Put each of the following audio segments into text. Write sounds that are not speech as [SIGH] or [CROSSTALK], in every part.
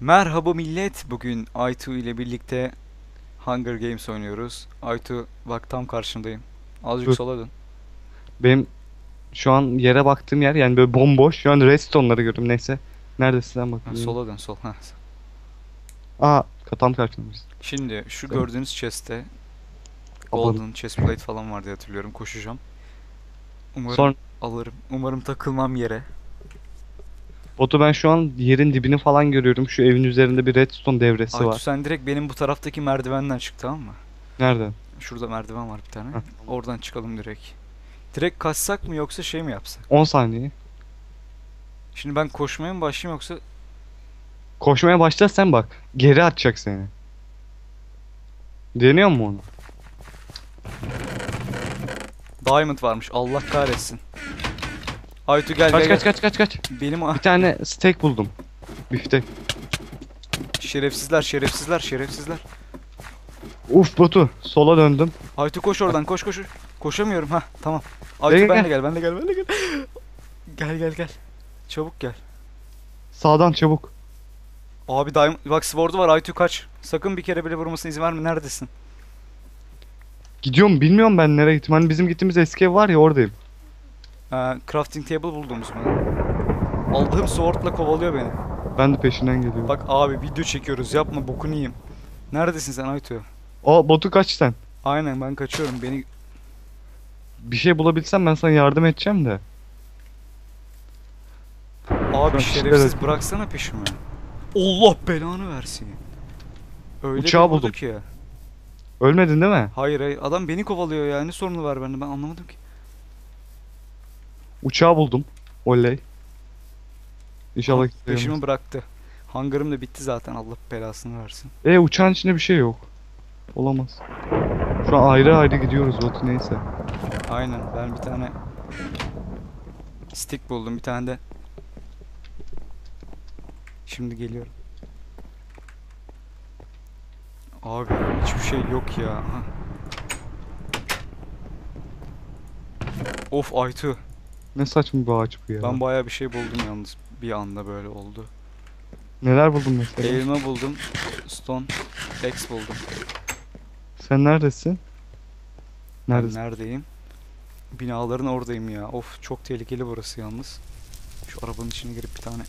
Merhaba millet. Bugün Aytu ile birlikte Hunger Games oynuyoruz. Aytu bak tam karşındayım. Azıcık Dur. sola dön. Benim şu an yere baktığım yer yani böyle bomboş. Şu an redstone'ları görüyorum neyse. Neredesin sen Ha, bakayım. sola dön sol. Ha. Aa tam karşındayız. Şimdi şu Tamam. gördüğünüz chest'te Alalım. golden chestplate falan var diye hatırlıyorum. Koşacağım. Umarım Sonra alırım. Umarım takılmam yere. Botu ben şu an yerin dibini falan görüyorum. Şu evin üzerinde bir redstone devresi Aytu var. sen direkt benim bu taraftaki merdivenden çık tamam mı? Nereden? Şurada merdiven var bir tane. Heh. Oradan çıkalım direkt. Direkt kaçsak mı yoksa şey mi yapsak? 10 saniye. Şimdi ben koşmaya mı başlayayım yoksa Koşmaya başlarsan bak. Geri atacak seni. Deniyor mu onu? Diamond varmış. Allah kahretsin. Aytu gel Kaç gel kaç kaç kaç kaç. Benim Bir tane steak buldum. Biftek. şerefsizler şerefsizler şerefsizler. Uf botu. Sola döndüm. Aytu koş oradan koş koş. Koşamıyorum ha tamam. Gel, ben gel. de gel ben de gel ben de gel. Gel gel gel. Çabuk gel. Sağdan çabuk. Abi Diamond bak sword'u var Aytu kaç. Sakın bir kere bile vurmasına izin verme. Neredesin? Gidiyorum bilmiyorum ben nereye gittim. Hani bizim gittiğimiz eski ev var ya oradayım. Ee, crafting table buldum zaman. Aldığım sword'la kovalıyor beni. Ben de peşinden geliyorum. Bak abi video çekiyoruz yapma bokunu yiyeyim. Neredesin sen Aytu? O botu kaç sen? Aynen ben kaçıyorum. Beni Bir şey bulabilsem ben sana yardım edeceğim de. Abi Ben şerefsiz evet. bıraksana peşimi. Allah belanı versin. Öyle Uçağı buldum. ki ya. Ölmedin değil mi? Hayır hayır adam beni kovalıyor ya. Ne sorunu var bende ben anlamadım ki. Uçağı buldum. Oley. İnşallah Peşimi bıraktı. Hangarım da bitti zaten Allah belasını versin. E uçağın içinde bir şey yok. Olamaz. Şu an ayrı ayrı gidiyoruz botu neyse. Aynen ben bir tane stick buldum bir tane de. Şimdi geliyorum. Abi hiçbir şey yok ya. Of Aytu. Ne saçma bir ağaç bu ya. Ben bayağı bir şey buldum yalnız. Bir anda böyle oldu. Neler buldun mesela? Elma buldum. Stone. X buldum. Sen neredesin? Ben Neredesin? neredeyim? Binaların oradayım ya. Of çok tehlikeli burası yalnız. Şu arabanın içine girip bir tane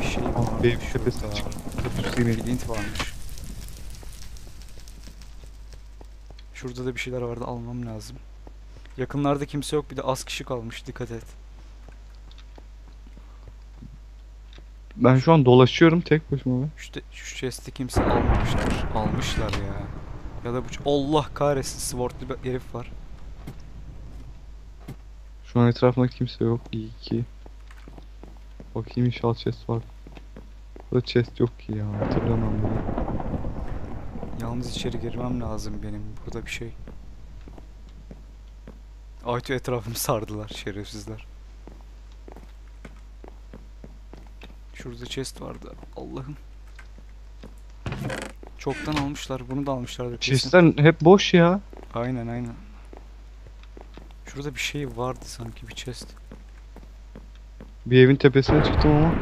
bir şey varmış benim tepesine çık. Pusayım. Flint varmış. Şurada da bir şeyler vardı almam lazım. Yakınlarda kimse yok bir de az kişi kalmış dikkat et. Ben şu an dolaşıyorum tek başıma be. Şu, şu chest'i kimse almamıştır. Almışlar ya. Ya da bu Allah kahretsin swordlu bir herif var. Şu an etrafımda kimse yok. İyi ki. Bakayım inşallah chest var. Burada chest yok ki ya. Hatırlamam bunu. Yalnız içeri girmem lazım benim. Burada bir şey. Aytu etrafımı sardılar şerefsizler. Şurada chest vardı. Allah'ım. Çoktan almışlar. Bunu da almışlardır kesin. Chestler hep boş ya. Aynen aynen. Şurada bir şey vardı sanki bir chest. Bir evin tepesine çıktım ama.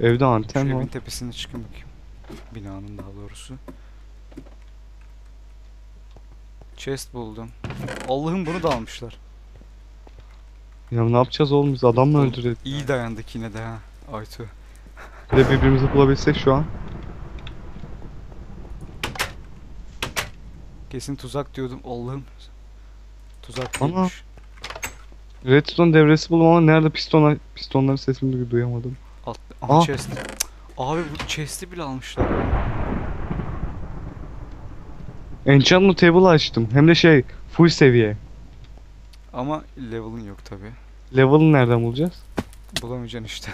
Evde Şu anten var. evin tepesine çıkın bakayım. Binanın daha doğrusu. Chest buldum. Allah'ım bunu da almışlar. Ya ne yapacağız oğlum biz adam mı öldürelim? İyi dayandık yine de ha. Aytu. Bir de birbirimizi bulabilsek şu an. Kesin tuzak diyordum. Allah'ım. Tuzak Ana. değilmiş. Redstone devresi buldum ama nerede piston pistonların sesini duyamadım. Alt, aha Ah. chest. Abi bu chest'i bile almışlar. Enchantment table açtım. Hem de şey full seviye. Ama level'ın yok tabi. Level'ı nereden bulacağız? Bulamayacaksın işte.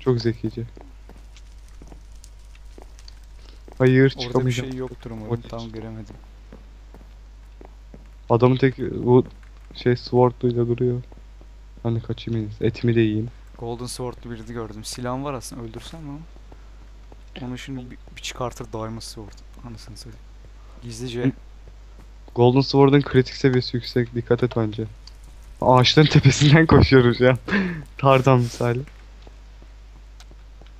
Çok zekice. Hayır Orada bir çıkamayacağım. şey yoktur umarım. Orada Tam göremedim. Adamın tek bu şey sword'uyla duruyor. Hani kaçayım. Etimi de yiyeyim. Golden Sword'lu birini gördüm. Silahım var aslında öldürsem ama. Onu şimdi bir, bir çıkartır Diamond Sword. Anasını satayım. Gizlice Golden Sword'un kritik seviyesi yüksek. Dikkat et bence. Ağaçların tepesinden [LAUGHS] koşuyorum şu an. Tarzan misali.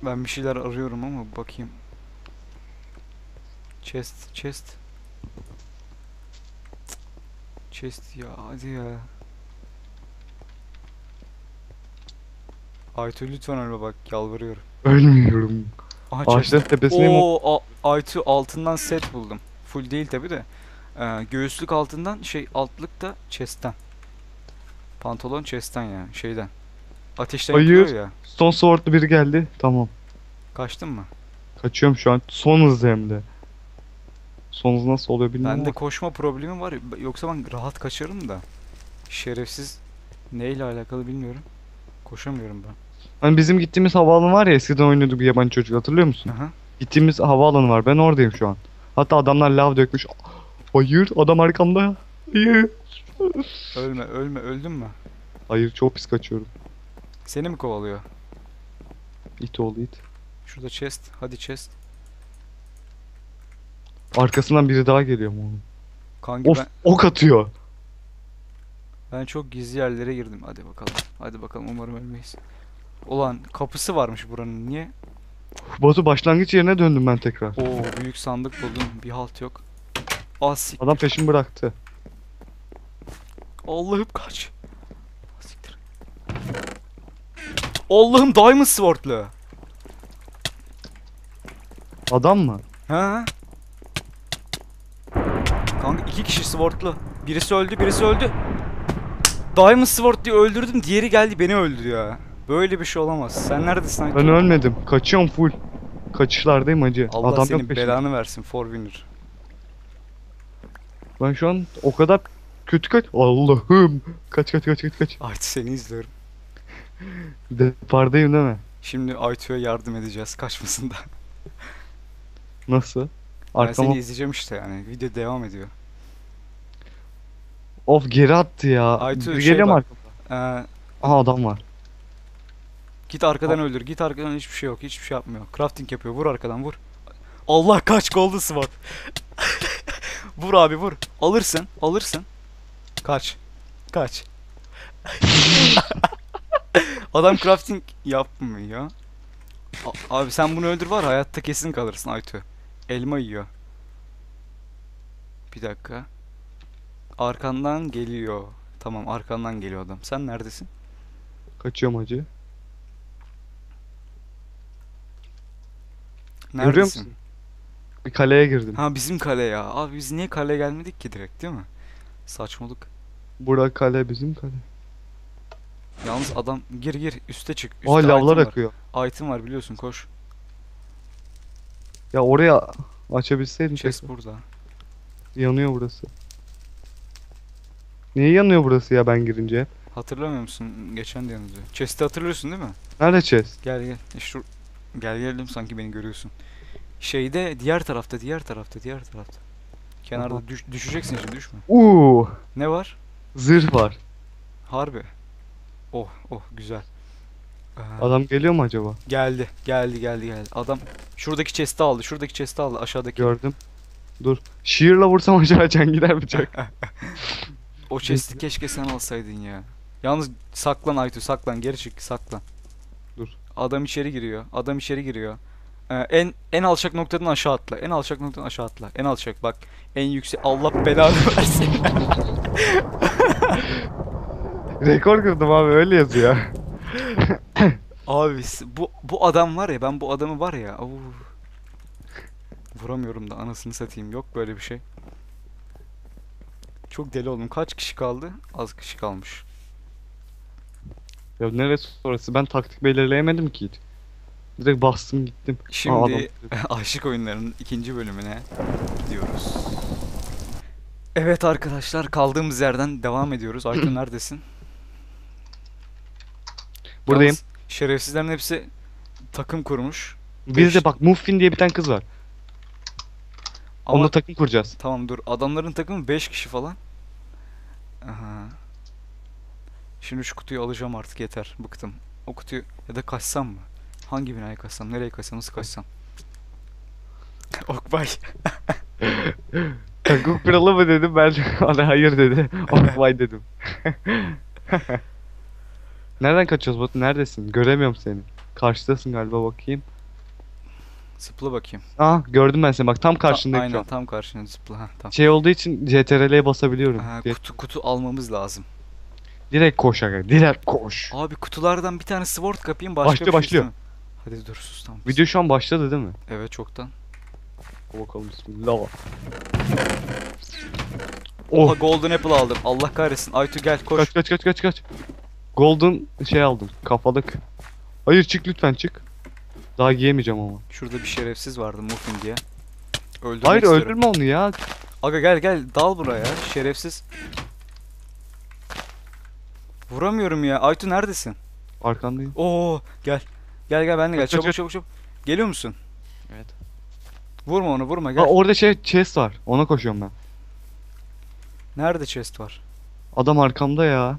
Ben bir şeyler arıyorum ama bakayım. Chest, chest. Chest ya hadi ya. Aytu lütfen ölme bak yalvarıyorum. Ölmüyorum. Aha. Ağaçların tepesine mi? Oo A- Aytu altından set buldum. Full değil tabi de. Ee, göğüslük altından şey altlık da chest'ten. Pantolon chest'ten yani şeyden. Ateşten Hayır. yakılıyor ya. Son swordlu biri geldi. Tamam. Kaçtın mı? Kaçıyorum şu an. Son hızlı hem de. Son hız nasıl oluyor bilmiyorum Bende ama. koşma problemi var. Yoksa ben rahat kaçarım da. Şerefsiz neyle alakalı bilmiyorum. Koşamıyorum ben. Hani bizim gittiğimiz havaalanı var ya eskiden oynuyorduk bir yabancı çocuk hatırlıyor musun? Aha. Gittiğimiz havaalanı var. Ben oradayım şu an. Hatta adamlar lav dökmüş. Hayır adam arkamda. Hayır. Ölme, ölme, öldün mü? Hayır çok pis kaçıyorum. Seni mi kovalıyor? İt oğlu it. Şurada chest. Hadi chest. Arkasından biri daha geliyor mu oğlum? Kanki Of ben, ok atıyor. ben çok gizli yerlere girdim. Hadi bakalım. Hadi bakalım umarım ölmeyiz. Ulan kapısı varmış buranın. Niye? Batu başlangıç yerine döndüm ben tekrar. Oo büyük sandık buldum. Bir halt yok. Az siktir. Adam peşimi bıraktı. Allah'ım kaç. Az Siktir. Allah'ım Diamond Sword'lu. Adam mı? Ha? Kanka iki kişi Sword'lu. Birisi öldü, birisi öldü. Diamond Sword diye öldürdüm, diğeri geldi beni öldürdü ya. Böyle bir şey olamaz. Sen neredesin? Ben ölmedim. Kaçıyorum full. Kaçışlardayım acı. Allah Adam senin yok peşimde. belanı versin Forwinner. Ben şu an o kadar kötü kaç. Allah'ım. Kaç kaç kaç kaç kaç. Aytu seni izliyorum. Depardayım değil mi? Şimdi Aytu'ya yardım edeceğiz kaçmasında. Nasıl? Ben Arkama. seni izleyeceğim işte yani. Video devam ediyor. Of geri attı ya. Aytu, Biri şey bak. arkamda? Ee, Aha adam var. Git arkadan öldür. Git arkadan hiçbir şey yok. Hiçbir şey yapmıyor. Crafting yapıyor. Vur arkadan vur. Allah kaç golden sword. [LAUGHS] vur abi vur. Alırsın. Alırsın. Kaç. Kaç. [LAUGHS] Adam crafting yapmıyor. A- abi sen bunu öldür var hayatta kesin kalırsın Aytu. Elma yiyor. Bir dakika. Arkandan geliyor. Tamam arkandan geliyor adam. Sen neredesin? Kaçıyorum acı. Neredesin? Görüyor musun? Bir kaleye girdim. Ha bizim kale ya. Abi biz niye kaleye gelmedik ki direkt değil mi? Saçmalık. Burada kale bizim kale. Yalnız adam gir gir üste çık. Üstte Aa lavlar var. akıyor. Item var biliyorsun koş. Ya oraya açabilseydim Chest tekrar. burada. Yanıyor burası. Niye yanıyor burası ya ben girince? Hatırlamıyor musun? Geçen de yanıyordu. Chest'i hatırlıyorsun değil mi? Nerede chest? Gel gel. E Şu gel geldim sanki beni görüyorsun. Şeyde diğer tarafta diğer tarafta diğer tarafta. Kenarda düş- düşeceksin şimdi düşme. Uuu Ne var? zırh var. Harbi. Oh oh güzel. Ee, Adam geliyor mu acaba? geldi geldi geldi geldi. Adam şuradaki chest'i aldı. Şuradaki chest'i aldı aşağıdaki. Gördüm. Dur. Shear'la vursam acaba can gider bıçak. [LAUGHS] O chest'i keşke sen alsaydın ya. Yalnız saklan Aytu saklan geri çık saklan. Adam içeri giriyor. Adam içeri giriyor. Ee, en en alçak noktadan aşağı atla. En alçak noktadan aşağı atla. En alçak bak. En yüksek Allah belanı [LAUGHS] versin. Rekor kırdım abi öyle yazıyor. [LAUGHS] Abi bu bu adam var ya ben bu adamı var ya. oo. Vuramıyorum da anasını satayım. Yok böyle bir şey. Çok deli oldum. Kaç kişi kaldı? Az kişi kalmış. Ya neresi orası? Ben taktik belirleyemedim ki hiç. Direkt bastım gittim. Şimdi. [LAUGHS] Aşık Oyunları'nın ikinci bölümüne gidiyoruz. Evet arkadaşlar kaldığımız yerden devam ediyoruz. Aytun [CLEARS THROAT] neredesin? Buradayım. Yalnız şerefsizlerin hepsi takım kurmuş. Bizde bak Muffin diye bir tane kız var. Ama Onunla takım kuracağız. tamam dur adamların takımı 5 kişi falan. Aha. Şimdi şu kutuyu alacağım artık yeter. Bıktım. O kutuyu ya da kaçsam mı? Hangi binaya kaçsam? Nereye kaçsam? Nasıl kaçsam? [LAUGHS] Okbay. Takım kuralı mı dedim ben. Ona [LAUGHS] hayır dedi. [LAUGHS] Vay dedim. Nereden kaçıyoruz Batu? Neredesin? Göremiyorum seni. Karşıdasın galiba bakayım. Zıpla bakayım. Aa gördüm ben seni bak tam Ta- karşındayım şu Aynen an. tam karşına zıpla. Ha, tamam. Şey olduğu için CTRL'ye basabiliyorum. Ha, kutu kutu almamız lazım. Direkt koş aga. Direkt koş. Abi kutulardan bir tane sword kapayım başka Başlıyor, bir şey başlıyor. istemem. Hadi dur sus tamam. Video şu an başladı değil mi? Evet çoktan. Bakalım bismillah. Oha Oh. golden apple aldım. Allah kahretsin. Aytu gel koş. Kaç kaç kaç kaç kaç. Golden şey aldım. Kafalık. Hayır çık lütfen çık. Daha giyemeyeceğim ama. Şurada bir şerefsiz vardı Muffin diye. Öldürmek Hayır istiyorum. öldürme onu ya. Aga gel gel dal buraya şerefsiz. Vuramıyorum ya. Aytu neredesin? Arkandayım. Oo gel. Gel gel benle gel. Kaç, kaç, Çabuk kaç. çabuk çabuk. Geliyor musun? Evet. Vurma onu vurma gel. Ha, orada şey chest var. Ona koşuyorum ben. Nerede chest var? Adam arkamda ya.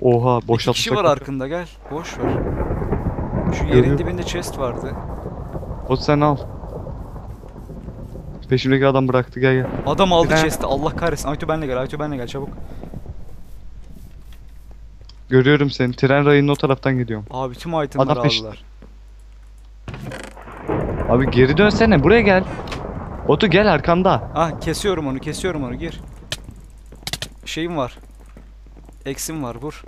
Oha İki boşaltı. kişi var arkında gel. Boş ver. Şu yerin Görüyorum. dibinde chest vardı. Batu sen al. Peşimdeki adam bıraktı gel gel. Adam aldı de- chest'i. Allah kahretsin. Aytu benle gel. Aytu benle gel çabuk. Görüyorum seni. Tren rayının o taraftan gidiyorum. Abi tüm itemları Adam peş- aldılar. Abi geri dönsene buraya gel. Otu gel arkamda. Ah kesiyorum onu kesiyorum onu gir. Şeyim var. Eksim var vur.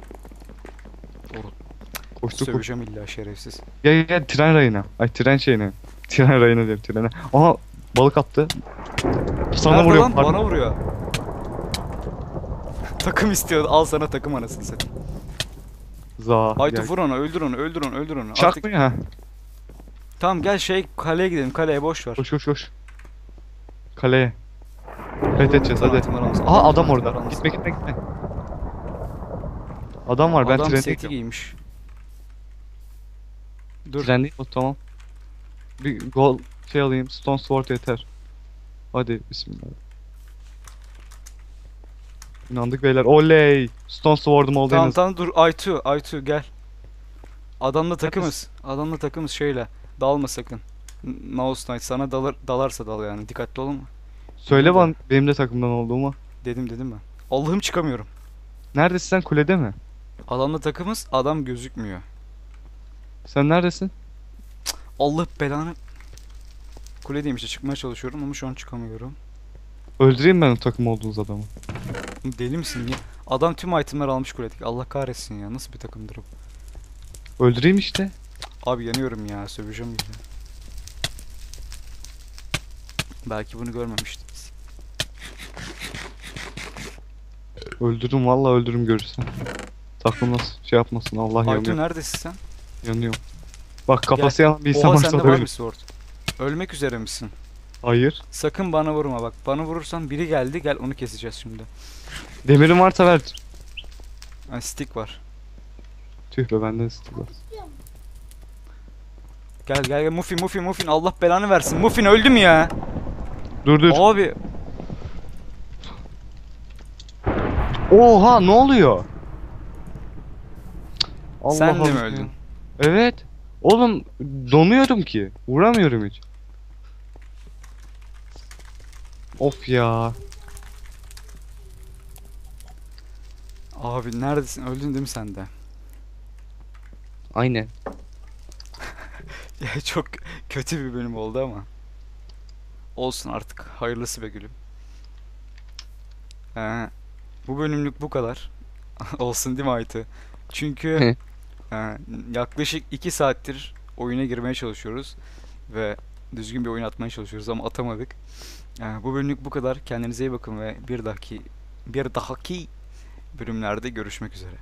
Koştuk koş. Söveceğim illa şerefsiz. Gel gel gel tren rayına. Ay tren şeyine. [LAUGHS] Tren rayına diyorum trene. Aha balık attı. Sana Nerede vuruyor. lan? pardon. Bana vuruyor. [LAUGHS] takım istiyordu. Al sana takım anasını satayım. Za. Gel. vur onu, öldür onu, öldür onu, öldür onu. Artık mı ya? tamam gel şey kaleye gidelim. Kaleye boş ver. Koş koş koş. Kaleye. Fethedeceğiz hadi. Aha adam orada. Gitme gitme gitme. Adam var ben Adam trene seti giymiş. Dur. Tren değil o tamam. Bir gol şey alayım. Stone Sword yeter. Hadi bismillah. İnandık beyler. Oley! Stone Sword'um oldu Tamam azından. tamam dur Aytu, Aytu gel. Adamla takımız. Adamla takımız şeyle. Dalma sakın. N- Mouse Knight sana dalar, dalarsa dal yani. Dikkatli olun? Söyle bana benim de takımdan olduğumu. Dedim dedim ben. Allah'ım çıkamıyorum. Neredesin sen kulede mi? Adamla takımız adam gözükmüyor. Sen neredesin? Allah belanı. Kuledeyim işte çıkmaya çalışıyorum ama şu an çıkamıyorum. Öldüreyim ben o takım olduğunuz adamı. Deli misin ya? Adam tüm itemleri almış kuledeki. Allah kahretsin ya. Nasıl bir takımdır o? Öldüreyim işte. Abi yanıyorum ya. Söveceğim bile. Belki bunu görmemiştiniz. [LAUGHS] Öldürürüm vallahi öldürürüm görürsen. Takım nasıl şey yapmasın Allah Aytu yanıyor. neredesin sen? Yanıyor. Bak kafası yanan bir insan Oha varsa sende var ölür. mı sword? Ölmek üzere misin? Hayır. Sakın bana vurma bak. Bana vurursan biri geldi. Gel onu keseceğiz şimdi. Demirin varsa ver. Ha, stick var. Tüh be bende stick var. Gel gel gel. Muffin Muffin Muffin. Allah belanı versin. Muffin öldü mü ya? Dur dur. Abi. Oha ne oluyor? Allah sen de mi Allah. öldün? Evet. Oğlum donuyorum ki. Vuramıyorum hiç. Of ya. Abi neredesin? Öldün değil mi sen de? Aynen. [LAUGHS] Ya çok kötü bir bölüm oldu ama. Olsun artık. Hayırlısı be gülüm. Ee, bu bölümlük bu kadar. [LAUGHS] Olsun değil mi Aytu? Çünkü e, yaklaşık 2 saattir oyuna girmeye çalışıyoruz. Ve düzgün bir oyun atmaya çalışıyoruz ama atamadık. Ee, bu bölümlük bu kadar. Kendinize iyi bakın ve bir dahaki bir dahaki bölümlerde görüşmek üzere.